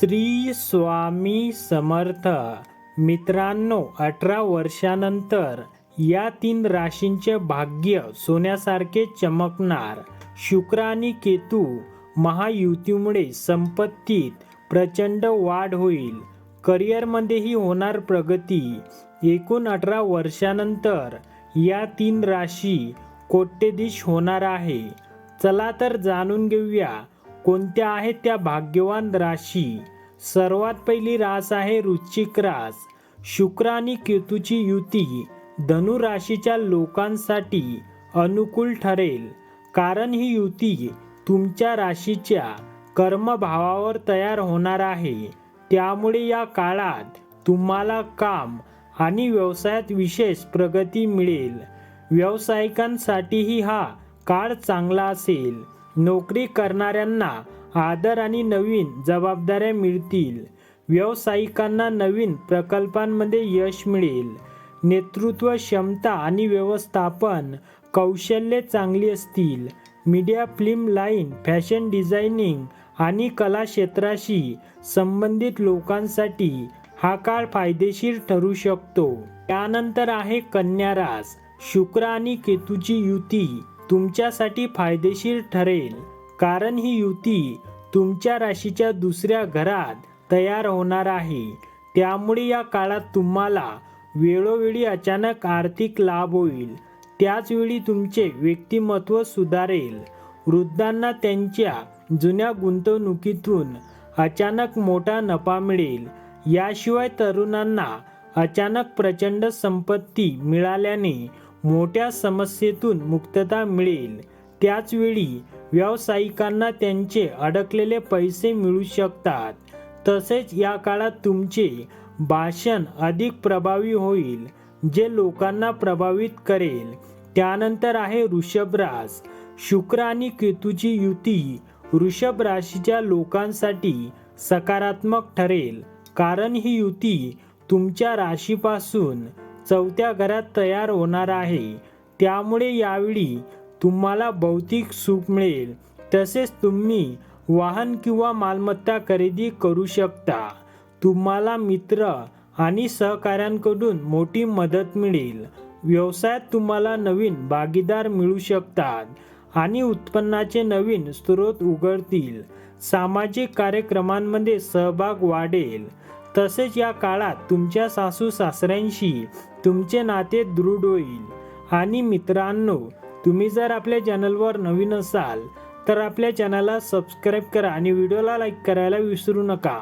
श्री स्वामी समर्थ. मित्रांनो अठरा वर्षानंतर या तीन राशींचे भाग्य सोन्यासारखे चमकणार. शुक्र आणि केतू महायुतीमुळे संपत्तीत प्रचंड वाढ होईल. करिअरमध्येही होणार प्रगती. एकूण अठरा वर्षानंतर या तीन राशी कोट्यधीश होणार आहे. चला तर जाणून घेऊया कोणत्या आहेत त्या भाग्यवान राशी? सर्वात पहिली रास आहे वृश्चिक रास. शुक्र आणि केतूची युती धनु राशीच्या लोकांसाठी अनुकूल ठरेल. कारण ही युती तुमच्या राशीच्या कर्मभावावर तयार होणार आहे. त्यामुळे या काळात तुम्हाला काम आणि व्यवसायात विशेष प्रगती मिळेल. व्यावसायिकांसाठीही हा काळ चांगला असेल. नोकरी करणाऱ्यांना आदर आणि नवीन जबाबदाऱ्या मिळतील. व्यावसायिकांना नवीन प्रकल्पांमध्ये यश मिळेल. नेतृत्व क्षमता आणि व्यवस्थापन कौशल्ये चांगली असतील. Media film line fashion designing आणि कला क्षेत्राशी संबंधित लोकांसाठी हा काळ फायदेशीर ठरू शकतो. त्यानंतर आहे कन्या रास शुक्र आणि केतूची युती. तुमच्यासाठी फायदेशीर ठरेल. कारण ही युती तुमच्या राशीच्या दुसऱ्या घरात तयार होणार आहे. त्यामुळे या काळात तुम्हाला वेळोवेळी अचानक आर्थिक लाभ होईल. त्याचवेळी तुमचे व्यक्तिमत्व सुधारेल. वृद्धांना त्यांच्या जुन्या गुंतवणुकीतून अचानक मोठा नफा मिळेल. याशिवाय तरुणांना अचानक प्रचंड संपत्ती मिळाल्याने मोठ्या समस्येतून मुक्तता मिळेल. त्याचवेळी व्यावसायिकांना त्यांचे अडकलेले पैसे मिळू शकतात. तसेच या काळात तुमचे भाषण अधिक प्रभावी होईल जे लोकांना प्रभावित करेल. त्यानंतर आहे वृषभ रास. शुक्र आणि केतूची युती वृषभ राशीच्या लोकांसाठी सकारात्मक ठरेल कारण ही युती तुमच्या राशीपासून चौथ्या घरात तयार होणार आहे. त्यामुळे यावेळी तुम्हाला भौतिक सुख मिळेल. तसेच तुम्ही वाहन किंवा मालमत्ता खरेदी करू शकता. तुम्हाला मित्र आणि सहकाऱ्यांकडून मोठी मदत मिळेल. व्यवसायात तुम्हाला नवीन भागीदार मिळू शकतात आणि उत्पन्नाचे नवीन स्रोत उघडतील. सामाजिक कार्यक्रमांमध्ये सहभाग वाढेल. तसेच या काळात तुमच्या सासू सासऱ्यांशी तुमचे नाते दृढ होईल. आणि मित्रांनो तुम्ही जर आपल्या चॅनलवर नवीन असाल तर आपल्या चॅनलला सबस्क्राईब करा आणि व्हिडिओला लाईक करायला विसरू नका.